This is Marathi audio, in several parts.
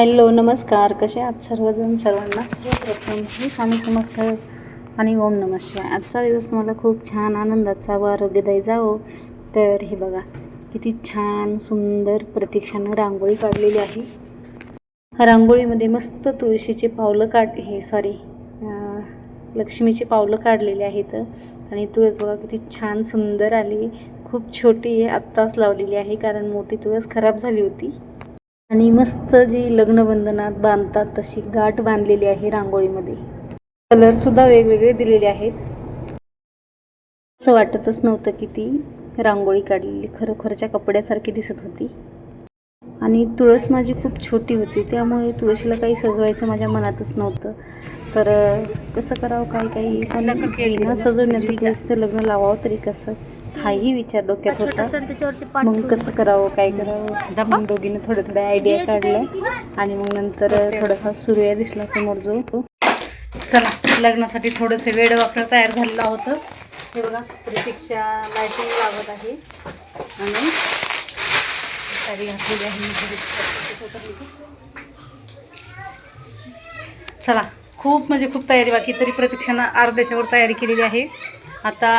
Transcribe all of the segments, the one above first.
हॅलो नमस्कार. कसे आहात सर्वजण? सर्वांना सर्वप्रथम श्री स्वामी समर्थ आणि ओम नम शिवाय. आजचा दिवस तुम्हाला खूप छान आनंदाचा व आरोग्यदायी जावो. तर हे बघा किती छान सुंदर प्रतीक्षानं रांगोळी काढलेली आहे. रांगोळीमध्ये मस्त तुळशीचे पावलं काढ हे सॉरी लक्ष्मीचे पावलं काढलेले आहेत. आणि तुळस बघा किती छान सुंदर आली. खूप छोटी आहे आत्ताच लावलेली आहे कारण मोठी तुळस खराब झाली होती. आणि मस्त जी लग्नबंधनात बांधतात तशी गाठ बांधलेली आहे रांगोळीमध्ये. कलर सुद्धा वेगवेगळे दिलेले आहेत. असं वाटतच नव्हतं की ती रांगोळी काढलेली खरोखरच्या कपड्यासारखी दिसत होती. आणि तुळस माझी खूप छोटी होती त्यामुळे तुळशीला काही सजवायचं माझ्या मनातच नव्हतं. तर कसं करावं काही? पण बिना सजवण्याचं तुळशीचं लग्न लावावं तरी कसं? हाही विचार डोक्यात होता. मग कसं करावं काय करावं? मग दोघीनं थोड्या थोड्या आयडिया काढल्या आणि मग नंतर थोडासा सूर्य दिसला समोर जो चला लग्नासाठी थोडंसं वेळ वापर तयार झालेलं होतं हे बघा प्रतीक्षा लायटिंग लावत आहे. आणि साडी घातलेली आहे. चला खूप म्हणजे खूप तयारी बाकी तरी प्रतीक्षानं अर्ध्याच्या वर तयारी केलेली आहे. आता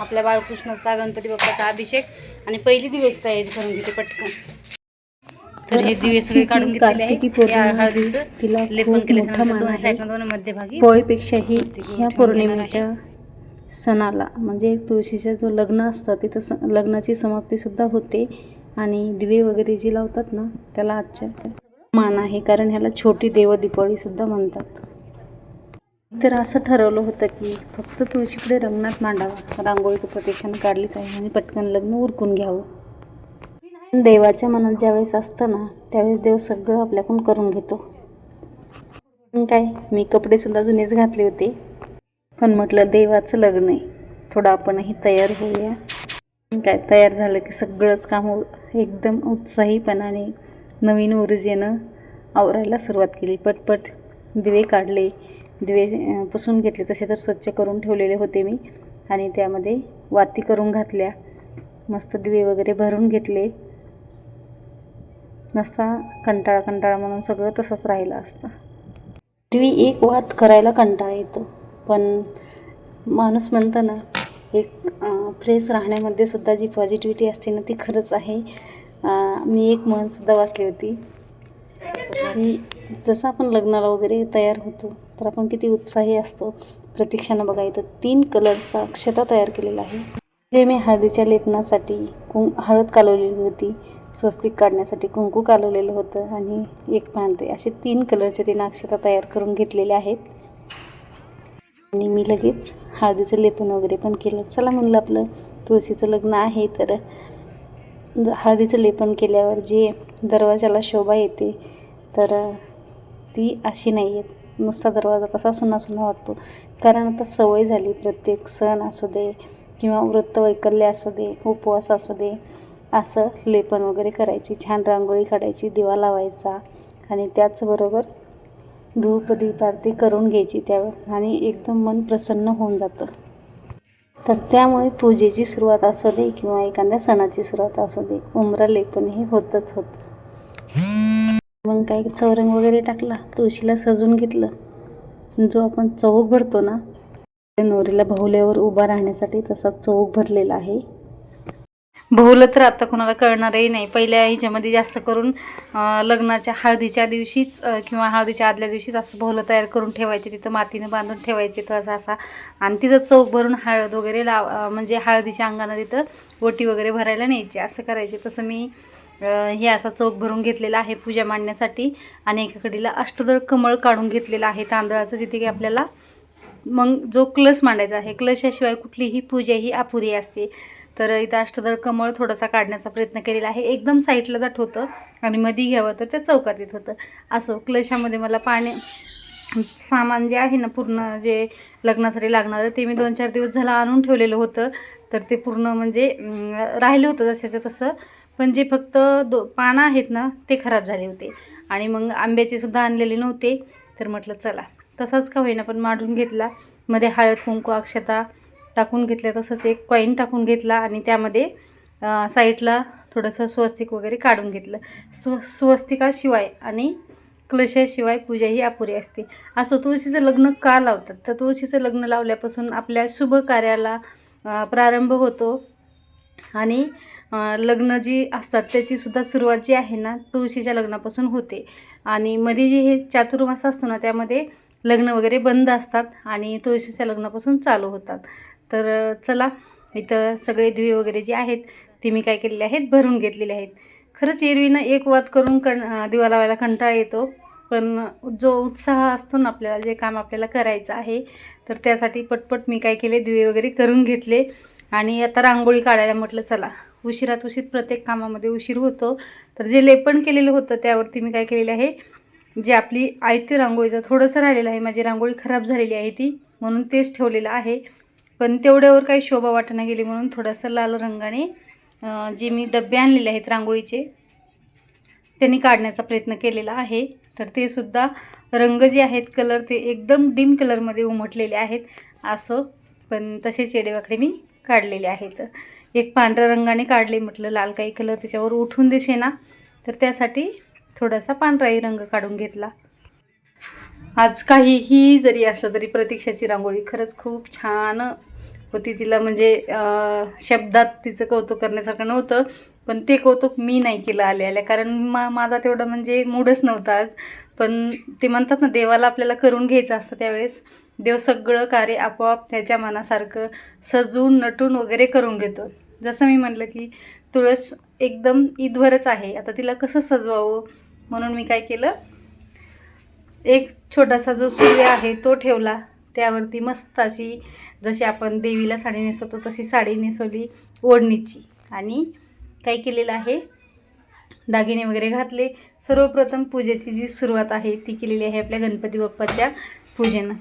आपल्या बाळकृष्णाचा गणपती बाप्पाचा अभिषेक. आणि पहिली दिवस तयारी करून घेते पटकन. तर हे दिवे सगळे काढून घेतलेले आहे लेपन दोन आहे. साईडला दोन मध्यभागी पोळीपेक्षाही ह्या पौर्णिमेच्या सणाला म्हणजे तुळशीचं जो लग्न असतं तिथं स लग्नाची समाप्ती सुद्धा होते. आणि दिवे वगैरे जे लावतात ना त्याला आजच्या मान आहे कारण ह्याला छोटी देव दीपावली सुद्धा म्हणतात. तर असं ठरवलं होतं की फक्त तुळशीकडे रंगनाथ मांडावा. रांगोळीचं तर प्रत्यक्षानं काढलीच आहे आणि पटकन लग्न उरकून घ्यावं. देवाच्या मनात ज्यावेळेस असतं ना त्यावेळेस देव सगळं आपल्याकडून करून घेतो. पण काय मी कपडे सुद्धा जुनेच घातले होते. पण म्हटलं देवाचं लग्न आहे. थोडं आपणही तयार होऊया. काय तयार झालं की सगळंच काम एकदम उत्साहीपणाने नवीन ऊर्जेनं आवरायला सुरुवात केली. पटपट दिवे काढले. दिवे पुसून घेतले. तसे तर स्वच्छ करून ठेवलेले होते मी. आणि त्यामध्ये वाती करून घातल्या. मस्त दिवे वगैरे भरून घेतले. नसता कंटाळा कंटाळा म्हणून सगळं तसंच राहिलं असतं. पूर्वी एक वाद करायला कंटाळा येतो. पण माणूस म्हणतं ना एक फ्रेश राहण्यामध्ये सुद्धा जी पॉझिटिव्हिटी असते ना ती खरंच आहे. मी एक म्हणसुद्धा वाचली होती. की जसं आपण लग्नाला वगैरे तयार होतो तर आपण किती उत्साही असतो. प्रतीक्षानं बघा इथं तीन कलरचा अक्षता तयार केलेला आहे. जे मी हळदीच्या लेपनासाठी कुं हळद कालवलेली होती स्वस्तिक काढण्यासाठी कुंकू कालवलेलं होतं आणि एक पांढरे असे तीन कलरचे तिनं अक्षता तयार करून घेतलेले आहेत. आणि मी लगेच हळदीचं लेपन वगैरे पण केलं. चला म्हणलं आपलं तुळशीचं लग्न आहे तर हळदीचं लेपन केल्यावर जे दरवाजाला शोभा येते तर ती अशी नाही आहेत. नुसता दरवाजा तसा सुना सुना वाटतो. कारण आता सवय झाली प्रत्येक सण असू दे किंवा वृत्त वैकल्य असू दे उपवास असू दे असं लेपन वगैरे करायची छान रांगोळी काढायची दिवा लावायचा आणि त्याचबरोबर धूप दीप आरती करून घ्यायची त्यावेळेस आणि एकदम मन प्रसन्न होऊन जातं. तर त्यामुळे पूजेची सुरुवात असू दे किंवा एखाद्या सणाची सुरुवात असू दे उमरा लेपन हे होतच होतं. मग काय चौरंग वगैरे टाकला तुळशीला सजून घेतलं. जो आपण चौक भरतो ना नवरीला बहुल्यावर उभा राहण्यासाठी तसा चौक भरलेला आहे. बहुलं तर आता कोणाला कळणारही नाही. पहिल्या ह्याच्यामध्ये जास्त करून लग्नाच्या हळदीच्या दिवशीच किंवा हळदीच्या आदल्या दिवशीच असं बहुलं तयार करून ठेवायचे तिथं मातीनं बांधून ठेवायचे तो असा असा. आणि तिथं चौक भरून हळद वगैरे लाव म्हणजे हळदीच्या अंगानं तिथं ओटी वगैरे भरायला न्यायची. असं करायचे. तसं मी हे असा चौक भरून घेतलेला आहे पूजा मांडण्यासाठी आणि एका कडीला अष्टदळ कमळ काढून घेतलेलं आहे तांदळाचं जिथे की आपल्याला मग जो क्लस मांडायचा आहे क्लशाशिवाय कुठलीही पूजा ही अपुरी असते. तर इथं अष्टदळ कमळ थोडासा काढण्याचा प्रयत्न केलेला आहे. एकदम साईडला जात होतं आणि मध्ये घ्यावं तर त्या चौकात येत होतं. असो क्लशामध्ये मला पाणी सामान जे आहे ना पूर्ण जे लग्नासाठी लागणारं ते मी दोन चार दिवस झालं आणून ठेवलेलं होतं. तर ते पूर्ण म्हणजे राहिलं होतं जशाचं तसं पण जे फक्त दो पानं आहेत ना ते खराब झाले होते. आणि मग आंब्याचे सुद्धा आणलेले नव्हते. तर म्हटलं चला तसाच का होईना पण मांडून घेतला. मध्ये हळद कुंकू अक्षता टाकून घेतल्या तसंच एक कॉईन टाकून घेतला आणि त्यामध्ये साईडला थोडंसं स्वस्तिक वगैरे काढून घेतलं. स्व स्वस्तिकाशिवाय आणि कलशाशिवाय पूजा ही अपुरी असते. असं तुळशीचं लग्न का लावतात? तर तुळशीचं लग्न लावल्यापासून आपल्या शुभ कार्याला प्रारंभ होतो. आणि लग्न जी असतात त्याचीसुद्धा सुरुवात जी आहे ना तुळशीच्या लग्नापासून होते. आणि मध्ये जे हे चातुर्मास असतो ना त्यामध्ये लग्न वगैरे बंद असतात आणि तुळशीच्या लग्नापासून चालू होतात. तर चला इथं सगळे दिवे वगैरे जे आहेत ते मी काय केलेले आहेत भरून घेतलेले आहेत. खरंच एरवीनं एक वाद करून कण दिवा लावायला कंटाळा येतो. पण जो उत्साह असतो ना आपल्याला जे काम आपल्याला करायचं आहे तर त्यासाठी पटपट मी काय केले दिवे वगैरे करून घेतले. आणि आता रांगोळी काढायला म्हटलं चला उशिरात उशीर प्रत्येक कामामध्ये उशीर होतो. तर जे लेपन केलेलं होतं त्यावरती मी काय केलेलं आहे जे आपली आयती रांगोळीचं थोडंसं राहिलेलं आहे माझी रांगोळी खराब झालेली आहे ती म्हणून तेच ठेवलेलं आहे. पण तेवढ्यावर काही शोभा वाटणं गेली म्हणून थोडंसं लाल रंगाने जे मी डबे आणलेले आहेत रांगोळीचे त्यांनी काढण्याचा प्रयत्न केलेला आहे. तर ते सुद्धा रंग जे आहेत कलर ते एकदम डिम कलरमध्ये उमटलेले आहेत असं पण तसेच येडेवाकडे मी काढलेले आहेत. एक पांढऱ्या रंगाने काढले म्हटलं लाल काही कलर त्याच्यावर उठून दिसे ना? तर त्यासाठी थोडासा पांढराही रंग काढून घेतला. आज काहीही जरी असलं तरी प्रतीक्षाची रांगोळी खरंच खूप छान होती. तिला म्हणजे शब्दात तिचं कौतुक करण्यासारखं नव्हतं पण ते कौतुक मी नाही केलं आले आल्या कारण मा माझा तेवढं म्हणजे मूडच नव्हता आज. पण ते म्हणतात ना देवाला आपल्याला करून घ्यायचं असतं त्यावेळेस. देव सगळं कार्य आपोआप त्याच्या मनासारखं सजून नटून वगैरे करून घेतो. जसं मी म्हटलं की तुळस एकदम ईदवरच आहे. आता तिला कसं सजवावं म्हणून मी काय केलं? एक छोटासा जो सूर्य आहे तो ठेवला. त्यावरती मस्त अशी जशी आपण देवीला साडी नेसवतो तशी साडी नेसवली ओढणीची. आणि काय केलेलं आहे? दागिने वगैरे घातले. सर्वप्रथम पूजेची जी सुरुवात आहे ती केलेली आहे आपल्या गणपती बाप्पाच्या पूजेनं.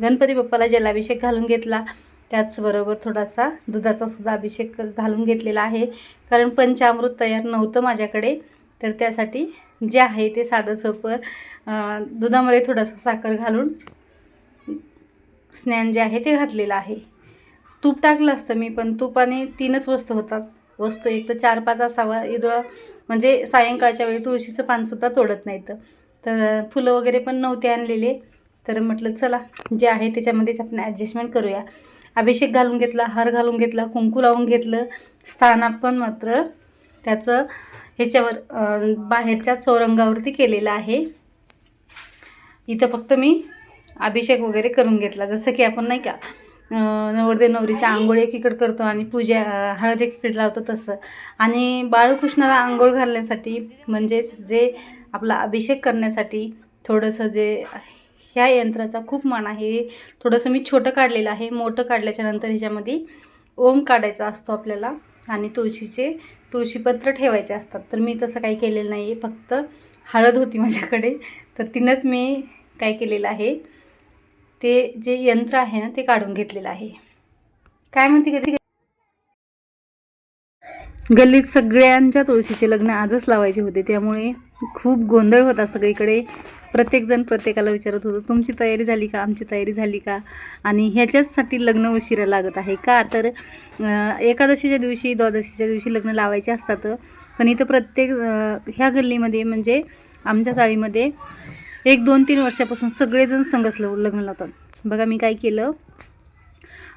गणपती बाप्पाला जलाभिषेक घालून घेतला. त्याचबरोबर थोडासा दुधाचा सुद्धा अभिषेक घालून घेतलेला आहे. कारण पंचामृत तयार नव्हतं माझ्याकडे. तर त्यासाठी जे आहे ते साधं सोपं दुधामध्ये थोडासा साखर घालून स्नॅन जे आहे ते घातलेलं आहे. तूप टाकलं असतं मी पण तुपाने तीनच वस्तू होतात. वस्तू एक तर चार पाच असावा. इदळ म्हणजे सायंकाळच्या वेळी तुळशीचं पानसुद्धा तोडत नाहीत. तर फुलं वगैरे पण नव्हते आणलेले. तर म्हटलं चला जे आहे त्याच्यामध्येच आपण ॲडजस्टमेंट करूया. अभिषेक घालून घेतला हार घालून घेतला कुंकू लावून घेतलं स्थानापण मात्र त्याचं ह्याच्यावर बाहेरच्या चौरंगावरती केलेलं आहे. इथं फक्त मी अभिषेक वगैरे करून घेतला. जसं की आपण नाही का अं, नवरदेव नवरीच्या आंघोळ एकीकडे करतो आणि पूजा हळद एकीकडे लावतो तसं. आणि बाळकृष्णाला आंघोळ घालण्यासाठी म्हणजेच जे आपला अभिषेक करण्यासाठी थोडंसं जे ह्या यंत्राचा खूप मान आहे. थोडंसं मी छोटं काढलेलं आहे. मोठं काढल्याच्यानंतर ह्याच्यामध्ये ओम काढायचा असतो आपल्याला आणि तुळशीचे तुळशीपत्र ठेवायचे असतात. तर मी तसं काही केलेलं नाही आहे फक्त हळद होती माझ्याकडे. तर तिनंच मी काय केलेलं आहे. ते जे यंत्र आहे ना ते काढून घेतलेलं आहे. काय म्हणते कधी गल्लीत सगळ्यांच्या तुळशीचे लग्न आजच लावायचे होते. त्यामुळे खूप गोंधळ होता सगळीकडे. प्रत्येकजण प्रत्येकाला विचारत होतं तुमची तयारी झाली का? आमची तयारी झाली का? आणि ह्याच्याचसाठी लग्न उशिरा लागत आहे. का? तर एकादशीच्या दिवशी द्वादशीच्या दिवशी लग्न लावायचे असतात. पण इथं प्रत्येक ह्या गल्लीमध्ये म्हणजे आमच्या चाळीमध्ये एक दोन तीन वर्षापासून सगळेजण संगच लग्न लावतात. बघा मी काय केलं.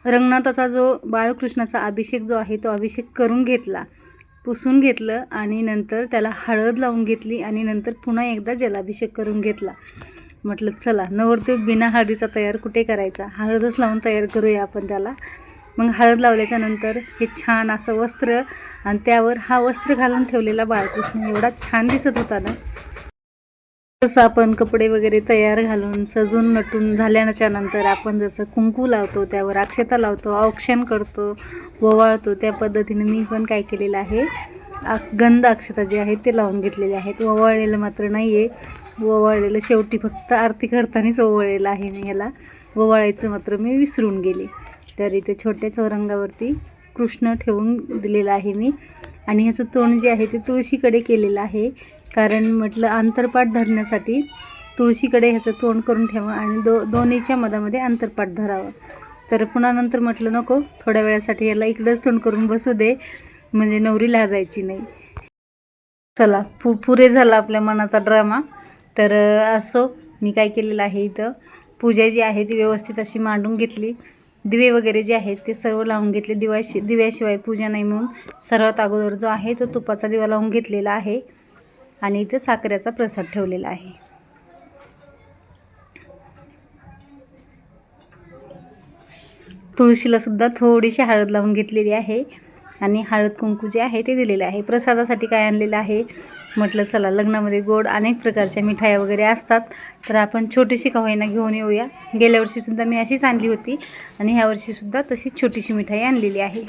रंगनाथाचा जो बाळकृष्णाचा अभिषेक जो आहे तो अभिषेक करून घेतला. पुसून घेतलं आणि नंतर त्याला हळद लावून घेतली आणि नंतर पुन्हा एकदा जलाभिषेक करून घेतला. म्हटलं चला नवरदेव बिना हळदीचा तयार कुठे करायचा? हळदच लावून तयार करूया आपण त्याला. मग हळद लावल्याच्या नंतर हे छान असं वस्त्र आणि त्यावर हा वस्त्र घालून ठेवलेला बाळकृष्ण एवढा छान दिसत होता ना. जसं आपण कपडे वगैरे तयार घालून सजून नटून झाल्याच्यानंतर आपण जसं कुंकू लावतो त्यावर अक्षता लावतो औक्षण करतो ओवाळतो त्या पद्धतीने मी पण काय केलेलं आहे. आ- गंध अक्षता जे आहेत ते लावून घेतलेले आहेत ओवाळलेलं मात्र नाही आहे ओवाळलेलं शेवटी फक्त आरती करतानाच ओवाळलेलं आहे मी ह्याला. ओवाळायचं मात्र मी विसरून गेले. तर इथे छोट्या चौरंगावरती कृष्ण ठेवून दिलेलं आहे मी. आणि ह्याचं तोंड जे आहे ते तुळशीकडे केलेलं आहे. कारण म्हटलं अंतरपाठ धरण्यासाठी तुळशीकडे ह्याचं तोंड करून ठेवा आणि दो दोन्हीच्या मधामध्ये अंतरपाठ धरावं. तर पुन्हा नंतर म्हटलं नको थोड्या वेळासाठी याला इकडंच तोंड करून बसू दे म्हणजे नवरी लाजायची नाही. चला पु पुरे झाला आपल्या मनाचा ड्रामा. तर असो मी काय केलेलं आहे इथं? पूजा जी आहे ती व्यवस्थित अशी मांडून घेतली. दिवे वगैरे जे आहेत ते सर्व लावून घेतले. दिवाशी दिव्याशिवाय पूजा नाही म्हणून सर्वात अगोदर जो आहे तो तुपाचा दिवा लावून घेतलेला आहे. आणि इथे साखरेचा प्रसाद ठेवलेला आहे. तुळशीला सुद्धा थोडीशी हळद लावून घेतलेली आहे आणि हळद कुंकू जे आहे ते दिलेले आहे. प्रसादासाठी काय आणलेलं आहे? म्हटलं चला लग्नामध्ये गोड अनेक प्रकारच्या मिठाया वगैरे असतात. तर आपण छोटीशी का होईना घेऊन येऊया. गेल्या वर्षीसुद्धा मी अशीच आणली होती आणि ह्या वर्षीसुद्धा तशीच छोटीशी मिठाई आणलेली आहे.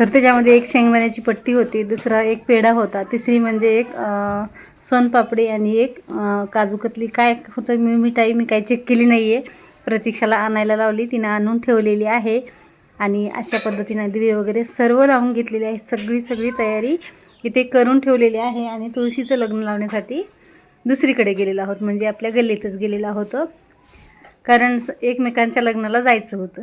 तर त्याच्यामध्ये एक शेंगदाण्याची पट्टी होती दुसरा एक पेढा होता तिसरी म्हणजे एक सोनपापडी आणि एक काजूकतली काय होतं मी मिठाई मी काय चेक केली नाही आहे प्रतीक्षाला आणायला लावली तिनं आणून ठेवलेली आहे. आणि अशा पद्धतीनं दिवे वगैरे सर्व लावून घेतलेले आहेत. सगळी सगळी तयारी इथे करून ठेवलेली आहे आणि तुळशीचं लग्न लावण्यासाठी दुसरीकडे गेलेलो आहोत. म्हणजे आपल्या गल्लीतच गेलेलो आहोत. कारण स- एकमेकांच्या लग्नाला जायचं होतं.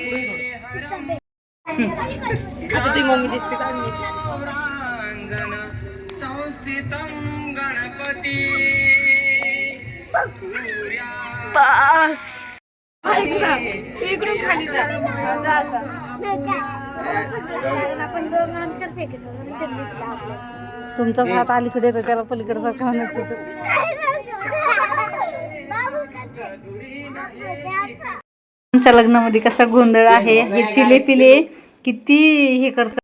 आता ती मम्मी दिसते का संस्थितं गणपती. पास. इकडून खाली जा. जा असा. तुमचाच हात अलीकडे येतो त्याला पलीकडे सारखं म्हणायचं होतं. आमच्या लग्नामध्ये कसा गोंधळ आहे हे चिले पिले किती हे करतात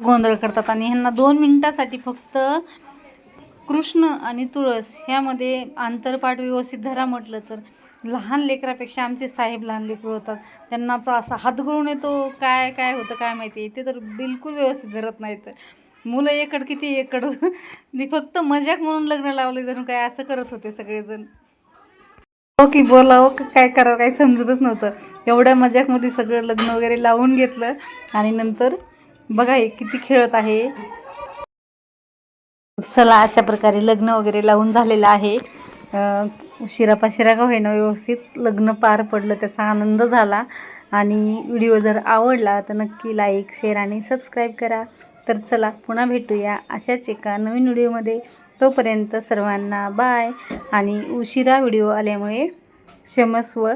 गोंधळ करतात. आणि ह्यांना दोन मिनिटासाठी फक्त कृष्ण आणि तुळस ह्यामध्ये आंतरपाठ व्यवस्थित धरा म्हटलं तर. लहान लेकरापेक्षा आमचे साहेब लहान लेकरं होतात. त्यांना तो असा हात घालून येतो काय काय होतं काय माहिती. ते तर बिलकुल व्यवस्थित धरत नाहीत. मुलं एकड किती एकड. ती फक्त मजाक म्हणून लग्न लावले जणू काय असं करत होते सगळेजण. हो की बोलावं हो का काय करावं काही समजतच नव्हतं. एवढ्या मजाकमध्ये सगळं लग्न वगैरे लावून घेतलं आणि नंतर बघा हे किती खेळत आहे. चला अशा प्रकारे लग्न वगैरे लावून झालेलं आहे. शिरापा उशिरा का होईना व्यवस्थित लग्न पार पडलं त्याचा आनंद झाला. आणि व्हिडिओ जर आवडला तर नक्की लाईक शेअर आणि सबस्क्राईब करा. तर चला पुन्हा भेटूया अशाच एका नवीन व्हिडिओमध्ये. तोपर्यंत सर्वांना बाय. आणि उशिरा व्हिडिओ आल्यामुळे क्षमस्व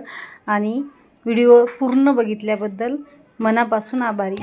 आणि व्हिडिओ पूर्ण बघितल्याबद्दल मनापासून आभारी.